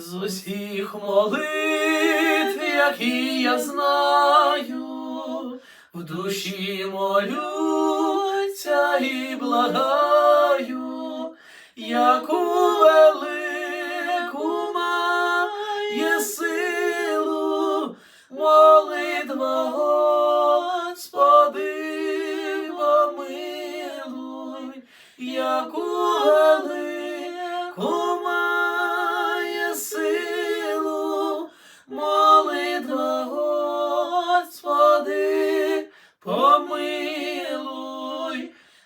З усіх молитв, які я знаю, в душі молюся і благаю, яку велику має силу, молитва Господи, помилуй, яку велику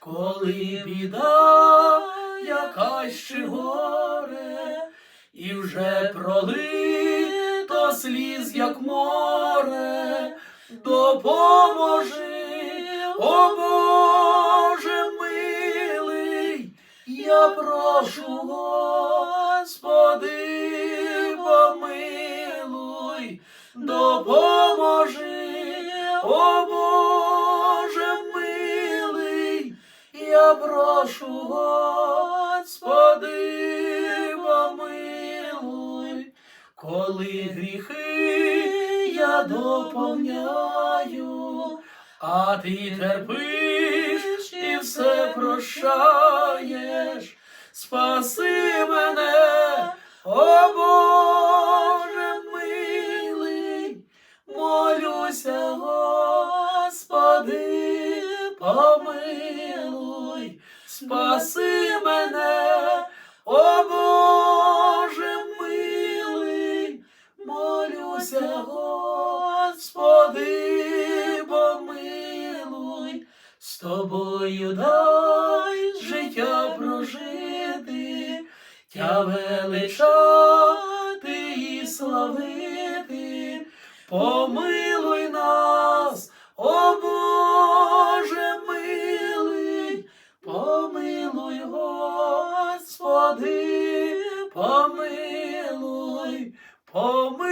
коли біда, якась чи горе, і вже пролито сліз, як море, допоможи, о Боже милий, я прошу, Господи, допоможи, о я прошу, Господи, помилуй, коли гріхи я доповняю, а ти терпиш і все прощаєш, спаси мене, о Боже милий, молюся, Господи, помилуй, спаси мене, о Боже милий, молюся, Господи, помилуй, з тобою дай життя прожити, тя величати і славити, помилуй нас, Господи, помилуй, помилуй